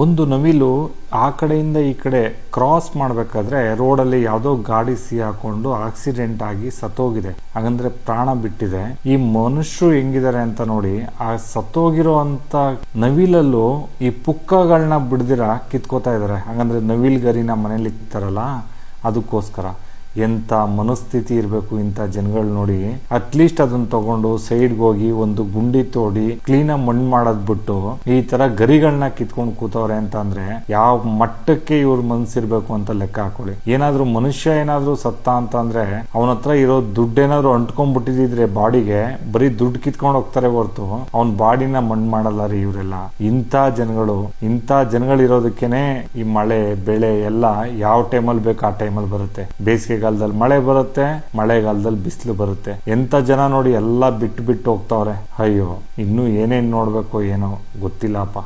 ಒಂದು ನವಿಲು ಆ ಕಡೆಯಿಂದ ಈ ಕಡೆ ಕ್ರಾಸ್ ಮಾಡಬೇಕಾದ್ರೆ ರೋಡಲ್ಲಿ ಯಾವುದೋ ಗಾಡಿ ಸಿ ಹಾಕೊಂಡು ಆಕ್ಸಿಡೆಂಟ್ ಆಗಿ ಸತ್ತೋಗಿದೆ. ಹಾಗಂದ್ರೆ ಪ್ರಾಣ ಬಿಟ್ಟಿದೆ. ಈ ಮನುಷ್ಯರು ಹೆಂಗಿದ್ದಾರೆ ಅಂತ ನೋಡಿ, ಆ ಸತ್ತೋಗಿರೋ ಅಂತ ನವಿಲಲ್ಲೂ ಈ ಪುಕ್ಕಗಳನ್ನ ಬಿಡ್ದಿರ ಕಿತ್ಕೋತಾ ಇದಾರೆ ಹಾಗಂದ್ರೆ ನವಿಲ್ ಗರಿನ ಮನೇಲಿ ಇಕ್ತಾರಲ್ಲ ಅದಕ್ಕೋಸ್ಕರ. ಎಂತ ಮನಸ್ಥಿತಿ ಇರಬೇಕು ಇಂಥ ಜನಗಳು ನೋಡಿ ಅಟ್ಲೀಸ್ಟ್ ಅದನ್ನ ತಗೊಂಡು ಸೈಡ್ಗೆ ಹೋಗಿ ಒಂದು ಗುಂಡಿ ತೋಡಿ ಕ್ಲೀನಾಗಿ ಮಣ್ಣು ಮಾಡೋದ್ ಬಿಟ್ಟು ಈ ತರ ಗರಿಗಳನ್ನ ಕಿತ್ಕೊಂಡು ಕೂತವ್ರೆ ಅಂತ ಅಂದ್ರೆ ಯಾವ ಮಟ್ಟಕ್ಕೆ ಇವ್ರ ಮನಸ್ಸಿರ್ಬೇಕು ಅಂತ ಲೆಕ್ಕ ಹಾಕೊಳ್ಳಿ. ಏನಾದ್ರೂ ಮನುಷ್ಯ ಏನಾದ್ರೂ ಸತ್ತ ಅಂತ ಅಂದ್ರೆ ಅವನ ಹತ್ರ ಇರೋ ದುಡ್ಡೇನಾದ್ರೂ ಅಂಟ್ಕೊಂಡ್ಬಿಟ್ಟಿದ್ರೆ ಬಾಡಿಗೆ, ಬರೀ ದುಡ್ಡು ಕಿತ್ಕೊಂಡು ಹೋಗ್ತಾರೆ ಹೊರತು ಅವನ ಬಾಡಿನ ಮಣ್ಣು ಮಾಡಲ್ಲ ರೀ ಇವರೆಲ್ಲ. ಇಂಥ ಜನಗಳು, ಇಂಥ ಜನಗಳಿರೋದಕ್ಕೇನೆ ಈ ಮಳೆ, ಬೆಳೆ ಎಲ್ಲ ಯಾವ ಟೈಮಲ್ಲಿ ಬೇಕು ಆ ಟೈಮಲ್ಲಿ ಬರುತ್ತೆ. ಬೇಸಿಗೆಗಾಲದಲ್ಲಿ ಮಳೆ ಬರುತ್ತೆ, ಮಳೆಗಾಲದಲ್ಲಿ ಬಿಸಿಲು ಬರುತ್ತೆ. ಎಂತ ಜನ ನೋಡಿ ಎಲ್ಲ ಬಿಟ್ಟು ಬಿಟ್ಟು ಹೋಗ್ತಾವ್ರೆ. ಅಯ್ಯೋ, ಇನ್ನು ಏನೇನ್ ನೋಡ್ಬೇಕು ಏನೋ ಗೊತ್ತಿಲ್ಲಪ್ಪ.